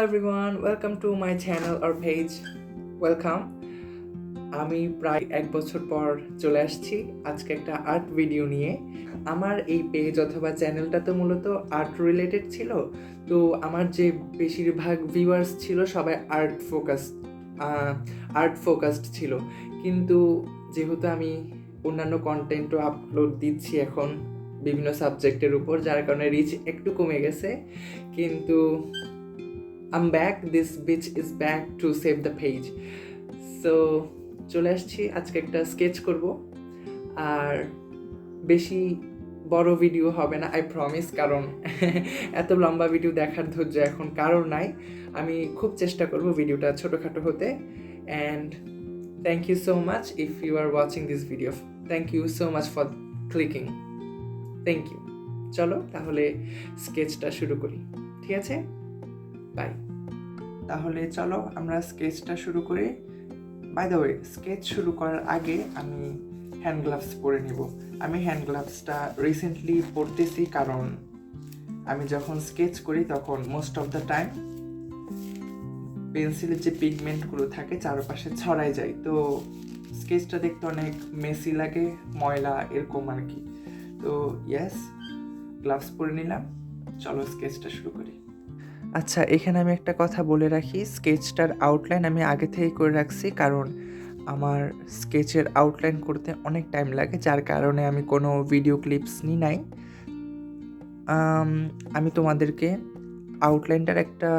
Hello everyone, welcome to my channel or page. Welcome. আমি প্রায় এক বছর পর চলে আসছি আজকে একটা আর্ট ভিডিও নিয়ে আমার এই পেজ অথবা চ্যানেলটা তো মূলত আর্ট রিলেটেড ছিল তো আমার যে বেশিরভাগ ভিউয়ার্স ছিল সবাই আর্ট ফোকাস আর্ট ফোকাসড ছিল কিন্তু যেহেতু আমি অন্যান্য কন্টেন্টও আপলোড দিচ্ছি এখন বিভিন্ন সাবজেক্টের উপর যার কারণে রিচ একটু কমে গেছে কিন্তু I'm back this bitch is back to save the page so চলে আসছি। আজকে একটা স্কেচ করব। আর বেশি বড় ভিডিও হবে না আই প্রমিস কারণ এত লম্বা ভিডিও দেখার ধৈর্য এখন কারোর নাই। আমি খুব চেষ্টা করব ভিডিওটা ছোটোখাটো হতে। And thank you so much if you are watching this video thank you so much for clicking thank you চলো, তাহলে স্কেচটা শুরু করি। ঠিক আছে? বাই তাহলে চলো আমরা স্কেচটা শুরু করি। বাই দ্য ওয়ে স্কেচ শুরু করার আগে আমি হ্যান্ড গ্লাভস পরে নিব। আমি হ্যান্ড গ্লাভসটা রিসেন্টলি পরতেছি কারণ আমি যখন স্কেচ করি তখন মোস্ট অফ দ্য টাইম পেন্সিলের যে পিগমেন্টগুলো থাকে চারপাশে ছড়াই যায়। তো স্কেচটা দেখতে অনেক মেসি লাগে, ময়লা এরকম আর কি। তো ইয়েস গ্লাভস পরে নিলাম। চলো স্কেচটা শুরু করি। আচ্ছা এখানে আমি একটা কথা বলে রাখি। স্কেচটার আউটলাইন আমি আগে থেকেই করে রাখছি, কারণ আমার স্কেচের আউটলাইন করতে অনেক টাইম লাগে, যার কারণে আমি কোনো ভিডিও ক্লিপস নিই নাই। আমি তোমাদেরকে আউটলাইনটার একটা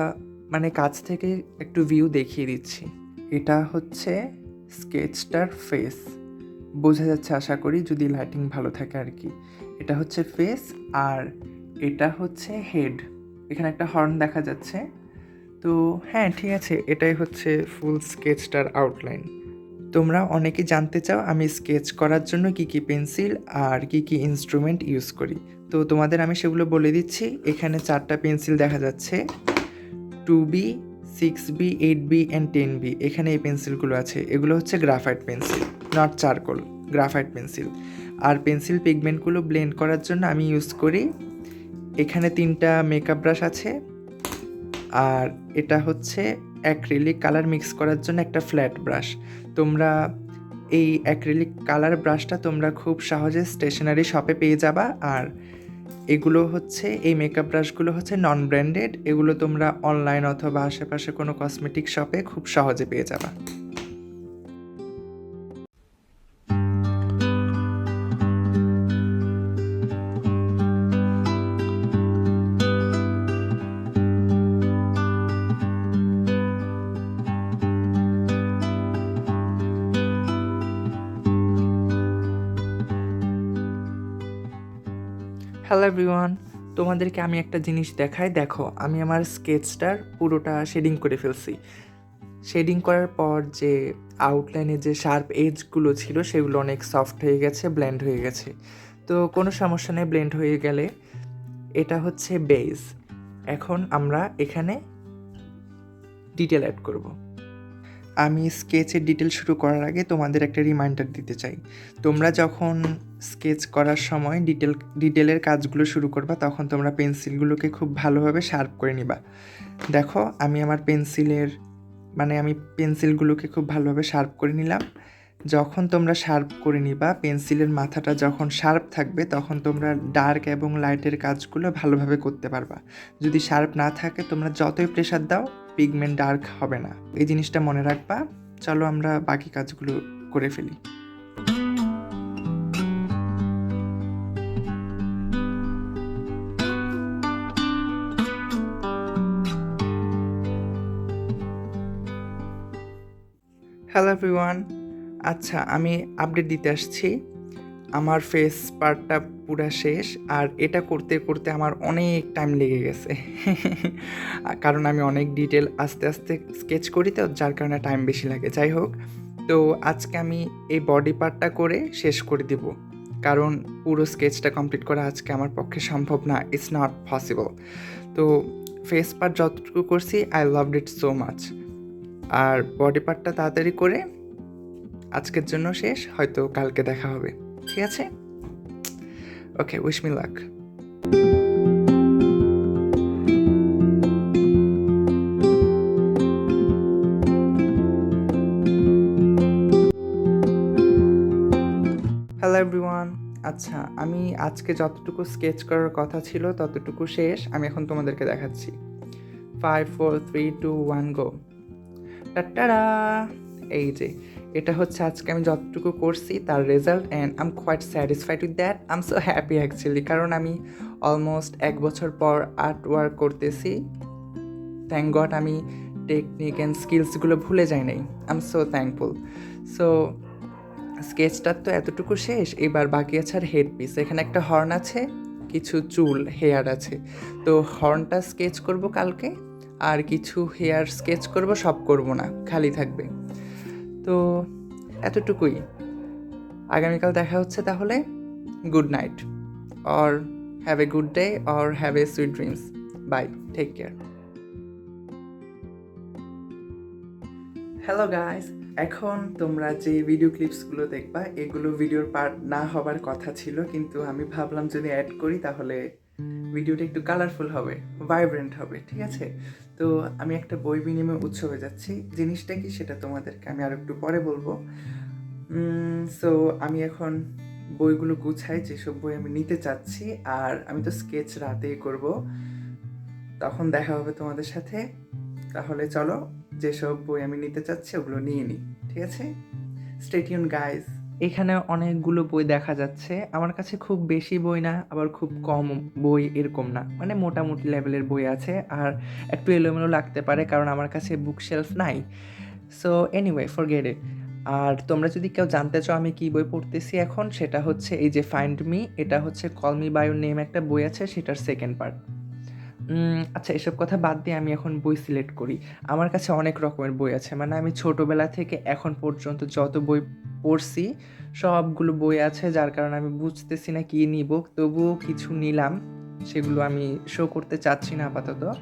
মানে কাছ থেকে একটু ভিউ দেখিয়ে দিচ্ছি। এটা হচ্ছে স্কেচটার ফেস বোঝা যাচ্ছে, আশা করি, যদি লাইটিং ভালো থাকে আর কি। এটা হচ্ছে ফেস আর এটা হচ্ছে হেড এখানে একটা হর্ন দেখা যাচ্ছে। তো হ্যাঁ ঠিক আছে, এটাই হচ্ছে ফুল স্কেচটার আউটলাইন তোমরা অনেকে জানতে চাও আমি স্কেচ করার জন্য কি কি পেন্সিল আর কি কি ইনস্ট্রুমেন্ট ইউজ করি। তো তোমাদের আমি সেগুলো বলে দিচ্ছি। এখানে চারটা পেন্সিল দেখা যাচ্ছে। Two B six B eight B and ten B এখানে এই পেন্সিলগুলো আছে। এগুলো হচ্ছে graphite pencil not charcoal graphite pencil R pencil পিগমেন্টগুলো ব্লেন্ড করার জন্য আমি ইউজ করি এখানে তিনটা মেকআপ ব্রাশ আছে। আর এটা হচ্ছে অ্যাক্রিলিক কালার মিক্স করার জন্য একটা ফ্ল্যাট ব্রাশ তোমরা এই অ্যাক্রিলিক কালার ব্রাশটা তোমরা খুব সহজে স্টেশনারি শপে পেয়ে যাবা। আর এগুলো হচ্ছে, এই মেকআপ ব্রাশগুলো হচ্ছে নন ব্র্যান্ডেড এগুলো তোমরা অনলাইন অথবা আশেপাশে কোনো কসমেটিক শপে খুব সহজে পেয়ে যাবা। হ্যালো এভরিওয়ান তোমাদেরকে আমি একটা জিনিস দেখাই। দেখো, আমি আমার স্কেচটার পুরোটা শেডিং করে ফেলছি। শেডিং করার পর যে আউটলাইনে যে শার্প এজগুলো ছিল, সেগুলো অনেক সফট হয়ে গেছে ব্লেন্ড হয়ে গেছে। তো কোনো সমস্যা নেই ব্লেন্ড হয়ে গেলে এটা হচ্ছে বেজ এখন আমরা এখানে ডিটেল অ্যাড করব। আমি স্কেচের ডিটেল শুরু করার আগে তোমাদের একটা রিমাইন্ডার দিতে চাই। তোমরা যখন স্কেচ করার সময় ডিটেল ডিটেলের কাজগুলো শুরু করবা, তখন তোমরা পেন্সিলগুলোকে খুব ভালোভাবে শার্প করে নিবা। দেখো, আমি আমার পেন্সিলের মানে আমি পেন্সিলগুলোকে খুব ভালোভাবে শার্প করে নিলাম। যখন তোমরা শার্প করে নিবা, পেন্সিলের মাথাটা যখন শার্প থাকবে, তখন তোমরা ডার্ক এবং লাইটের কাজগুলো ভালোভাবে করতে পারবা। যদি শার্প না থাকে, তোমরা যতই প্রেশার দাও পিগমেন্ট ডার্ক হবে না। এই জিনিসটা মনে রাখবা। চলো আমরা বাকি কাজগুলো করে ফেলি। হ্যালো এভরিওয়ান আচ্ছা আমি আপডেট দিতে আসছি। আমার ফেস পার্টটা পুরা শেষ আর এটা করতে করতে আমার অনেক টাইম লেগে গেছে। কারণ আমি অনেক ডিটেল আস্তে আস্তে স্কেচ করি তো, যার কারণে টাইম বেশি লাগে। যাই হোক, তো আজকে আমি এই বডি পার্টটা করে শেষ করে দিব। কারণ পুরো স্কেচটা কমপ্লিট করা আজকে আমার পক্ষে সম্ভব না ইটস নট পসিবল তো ফেস পার্ট যতটুকু করছি I love it so much R body পার্টটা তাড়াতাড়ি করে আজকের জন্য শেষ, হয়তো কালকে দেখা হবে। ঠিক আছে? Okay wish me luck hello everyone আচ্ছা আমি আজকে যতটুকু স্কেচ করার কথা ছিল, ততটুকু শেষ। আমি এখন তোমাদেরকে দেখাচ্ছি। Five four three two one go টাটারা এই যে এটা হচ্ছে আজকে আমি যতটুকু করছি তার result and I'm quite satisfied with that I'm so happy actually কারণ আমি অলমোস্ট এক বছর পর আর্ট ওয়ার্ক করতেছি। থ্যাংক গড আমি টেকনিক অ্যান্ড স্কিলসগুলো ভুলে যাই নাই। আম সো থ্যাঙ্কফুল সো স্কেচটার তো এতটুকু শেষ, এবার বাকি আছে আর হেড পিস এখানে একটা হর্ন আছে, কিছু চুল হেয়ার আছে। তো হর্নটা স্কেচ করব কালকে, আর কিছু হেয়ার স্কেচ করব, সব করব না, খালি থাকবে। তো এতটুকুই। আগামীকাল দেখা হচ্ছে তাহলে। Good night or have a good day or have a sweet dreams bye take care hello guys এখন তোমরা যে ভিডিও ক্লিপসগুলো দেখবা, এগুলো ভিডিওর পার্ট না হবার কথা ছিল, কিন্তু আমি ভাবলাম যদি অ্যাড করি তাহলে ভিডিওটা একটু কালারফুল হবে ভাইব্রেন্ট হবে, ঠিক আছে? তো আমি একটা বই বিনিময় উৎসবে যাচ্ছি, জিনিসটা কি সেটা তোমাদেরকে আমি আর একটু পরে বলব। সো আমি এখন বইগুলো গুছাই, যেসব বই আমি নিতে চাচ্ছি, আর আমি তো স্কেচ রাতেই করব। তখন দেখা হবে তোমাদের সাথে। তাহলে চলো, যেসব বই আমি নিতে চাচ্ছি, ওগুলো নিয়ে নিই, ঠিক আছে? স্টেটিউন গাইজ এখানে অনেকগুলো বই দেখা যাচ্ছে। আমার কাছে খুব বেশি বই না, আবার খুব কম বই এরকম না। মানে মোটামুটি লেভেলের বই আছে, আর একটু এলোমেলো লাগতে পারে কারণ আমার কাছে বুক শেলফ নাই। So anyway forget it আর তোমরা যদি কেউ জানতে চাও আমি কী বই পড়তেছি এখন, সেটা হচ্ছে এই যে ফাইন্ড মি এটা হচ্ছে কলমি বায়ু নেম একটা বই আছে, সেটার সেকেন্ড পার্ট আচ্ছা এসব কথা বাদ দিয়ে আমি এখন বই সিলেক্ট করি। আমার কাছে অনেক রকমের বই আছে। মানে আমি ছোটোবেলা থেকে এখন পর্যন্ত যত বই পড়ছি, সবগুলো বই আছে, যার কারণে আমি বুঝতেছি না কী নিব। তবুও কিছু নিলাম, সেগুলো আমি শো করতে চাচ্ছি না আপাতত।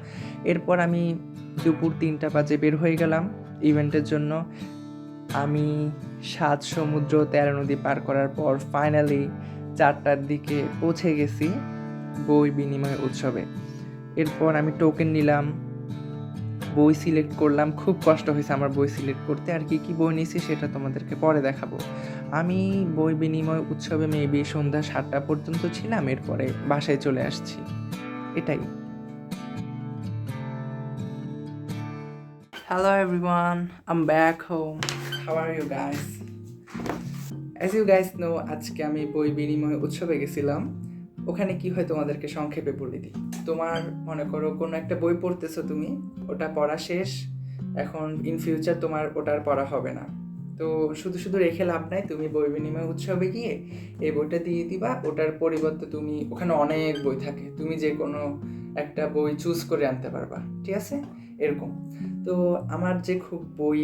এরপর আমি দুপুর তিনটা বাজে বের হয়ে গেলাম ইভেন্টের জন্য। আমি সাত সমুদ্র তেরো নদী পার করার পর ফাইনালি চারটার দিকে পৌঁছে গেছি বই বিনিময় উৎসবে। এরপর আমি টোকেন নিলাম, বই সিলেক্ট করলাম। খুব কষ্ট হয়েছে আমার বই সিলেক্ট করতে। আর কি কি বই নিয়েছি সেটা তোমাদেরকে পরে দেখাবো। আমি বই বিনিময় উৎসবে মেবি সন্ধ্যা সাতটা পর্যন্ত ছিলাম, এরপরে বাসায় চলে আসছি। এটাই। Hello everyone back home how are you guys as you guys know আজকে আমি বই বিনিময় উৎসবে গেছিলাম। ওখানে কি হয় তোমাদেরকে সংক্ষেপে বলে দিই? তোমার, মনে করো, কোনো একটা বই পড়তেছো তুমি, ওটা পড়া শেষ, এখন ইন ফিউচার তোমার ওটার পড়া হবে না। তো শুধু শুধু রেখে লাভ নাই, তুমি বই বিনিময় উৎসবে গিয়ে এই বইটা দিয়ে দিবা, ওটার পরিবর্তে তুমি, ওখানে অনেক বই থাকে, তুমি যে কোনো একটা বই চুজ করে আনতে পারবা, ঠিক আছে? এরকম। তো আমার যে খুব বই,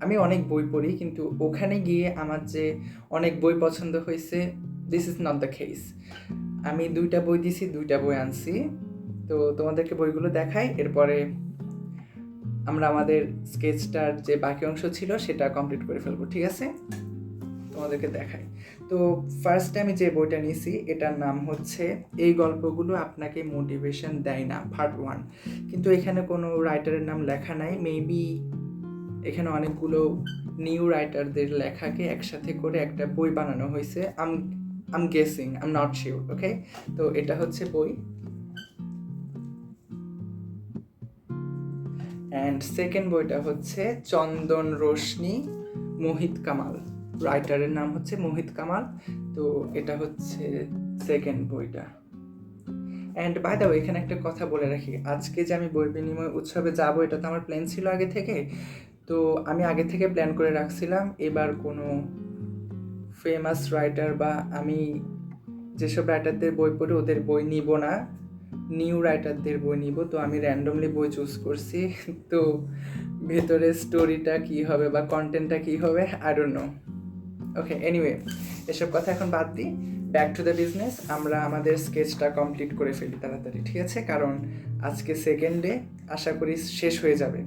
আমি অনেক বই পড়ি, কিন্তু ওখানে গিয়ে আমার যে অনেক বই পছন্দ হয়েছে this is not the case আমি দুইটা বই দিছি, দুইটা বই আনছি। তো তোমাদেরকে বইগুলো দেখাই, এরপরে আমরা আমাদের স্কেচটার যে বাকি অংশ ছিল সেটা কমপ্লিট করে ফেলব, ঠিক আছে? তোমাদেরকে দেখাই। তো ফার্স্ট আমি যে বইটা নিয়েছি এটার নাম হচ্ছে, এই গল্পগুলো আপনাকে মোটিভেশন দেয় না পার্ট ওয়ান কিন্তু এখানে কোনো রাইটারের নাম লেখা নাই। মেবি এখানে অনেকগুলো নিউ রাইটারদের লেখাকে একসাথে করে একটা বই বানানো হয়েছে। I'm guessing I'm not sure okay তো এটা হচ্ছে বই। অ্যান্ড সেকেন্ড বইটা হচ্ছে চন্দন রোশনি, মোহিত কামাল। রাইটারের নাম হচ্ছে মোহিত কামাল। তো এটা হচ্ছে সেকেন্ড বইটা। অ্যান্ড বাই দ্য এখানে একটা কথা বলে রাখি। আজকে যে আমি বই বিনিময় উৎসবে যাব, এটা তো আমার প্ল্যান ছিল আগে থেকে। তো আমি আগে থেকে প্ল্যান করে রাখছিলাম। এবার কোনো ফেমাস রাইটার বা আমি যেসব রাইটারদের বই পড়ি ওদের বই নিব না। নিউ রাইটারদের বই নিব। তো আমি র্যান্ডমলি বই চুজ করছি। তো ভেতরে স্টোরিটা কী হবে বা কন্টেন্টটা কী হবে? I don't know okay anyway এসব কথা এখন বাদ দিই। ব্যাক টু দ্য বিজনেস আমরা আমাদের স্কেচটা কমপ্লিট করে ফেলি তাড়াতাড়ি, ঠিক আছে? কারণ আজকে সেকেন্ড ডে আশা করি শেষ হয়ে যাবে।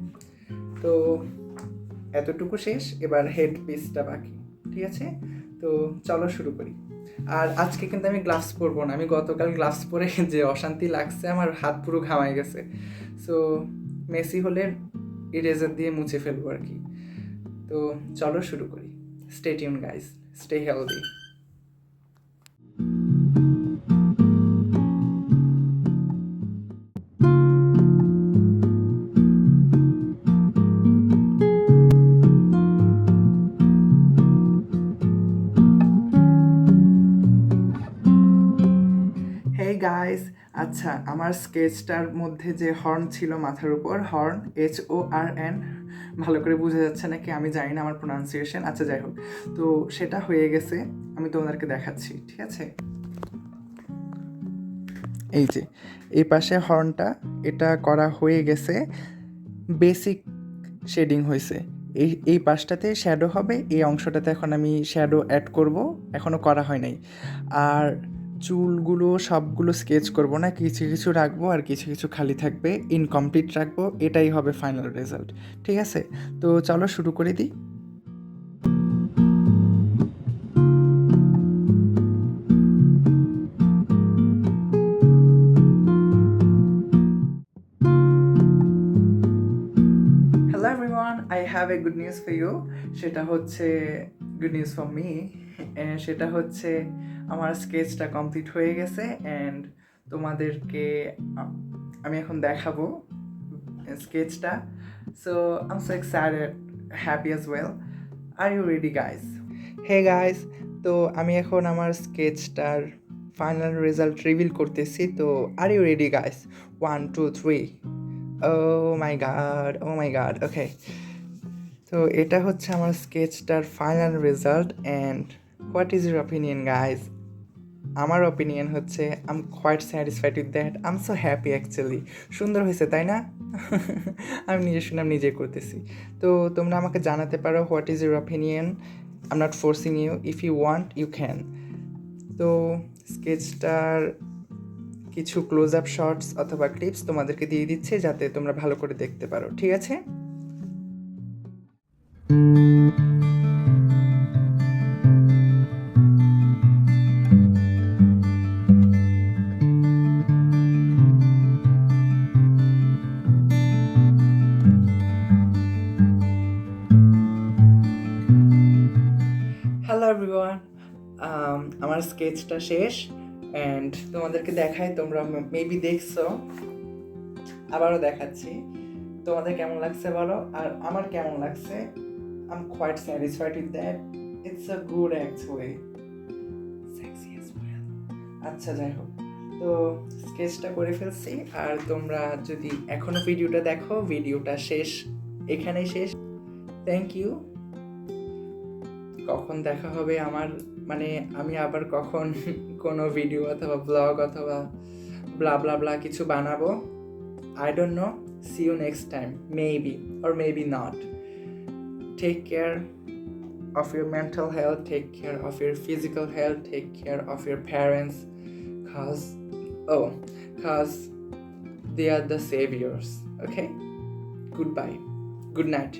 তো এতটুকু শেষ, এবার হেড পিসটা বাকি, ঠিক আছে? তো চলো শুরু করি। আর আজকে কিন্তু আমি গ্লাভস পরবো না, আমি গতকাল গ্লাভস পরে যে অশান্তি লাগছে, আমার হাত পুরো ঘামাই গেছে। সো মেসি হলে ইরেজার দিয়ে মুছে ফেলব আর কি। তো চলো শুরু করি। Stay tune guys stay healthy আমার স্কেচটার মধ্যে যে হর্ন ছিল মাথার উপর, horn H O R N ভালো করে বোঝা যাচ্ছে নাকি? আমি জানি না আমার প্রোনাউন্সিয়েশন আচ্ছা যাই হোক। তো সেটা হয়ে গেছে। আমি তোমাদেরকে দেখাচ্ছি, ঠিক আছে? এই যে, এই পাশে হর্নটা, এটা করা হয়ে গেছে। বেসিক শেডিং হয়েছে। এই এই পাশটাতে শ্যাডো হবে। এই অংশটাতে এখন আমি শ্যাডো অ্যাড করব। এখনও করা হয় নাই। আর চুলগুলো সবগুলো স্কেচ করব না, কিছু কিছু রাখব আর কিছু কিছু খালি থাকবে ইনকমপ্লিট রাখব, এটাই হবে ফাইনাল রেজাল্ট ঠিক আছে? তো চলো শুরু করে দিই। I have a good news for you সেটা হচ্ছে গুড নিউজ ফর মি সেটা হচ্ছে আমার স্কেচটা কমপ্লিট হয়ে গেছে অ্যান্ড তোমাদেরকে আমি এখন দেখাবো স্কেচটা। So I'm so excited happy as well are you ready guys hey guys তো আমি এখন আমার স্কেচটার ফাইনাল রেজাল্ট রিভিল করতেছি। তো are you ready guys one two three oh my god oh my god okay তো এটা হচ্ছে আমার স্কেচটার final result and what is your opinion guys আমার অপিনিয়ন হচ্ছে I'm quite satisfied with that I'm so happy actually সুন্দর হয়েছে, তাই না? আমি নিজের শুনে আমি নিজে করতেছি। তো তোমরা আমাকে জানাতে পারো what is your opinion I'm not forcing you if you want you can তো স্কেচটার কিছু ক্লোজ আপ শর্টস অথবা ক্লিপস তোমাদেরকে দিয়ে দিচ্ছে, যাতে তোমরা ভালো করে দেখতে পারো, ঠিক আছে? স্কেচটা শেষ অ্যান্ড তোমাদেরকে দেখাই তোমরা মেবি দেখছ। আবারও দেখাচ্ছি। তোমাদের কেমন লাগছে বলো? আর আমার কেমন লাগছে? I am quite satisfied with that it's a good actually আচ্ছা যাই হোক। তো স্কেচটা করে ফেলছি। আর তোমরা যদি এখনও ভিডিওটা দেখো, ভিডিওটা শেষ, এখানেই শেষ। থ্যাংক ইউ কখন দেখা হবে আমার মানে আমি আবার কখন কোনো ভিডিও অথবা ব্লগ অথবা ব্লা ব্লা ব্লা কিছু বানাবো I don't know see you next time maybe or maybe not take care of your mental health take care of your physical health take care of your parents cause oh cause they are the saviors okay goodbye good night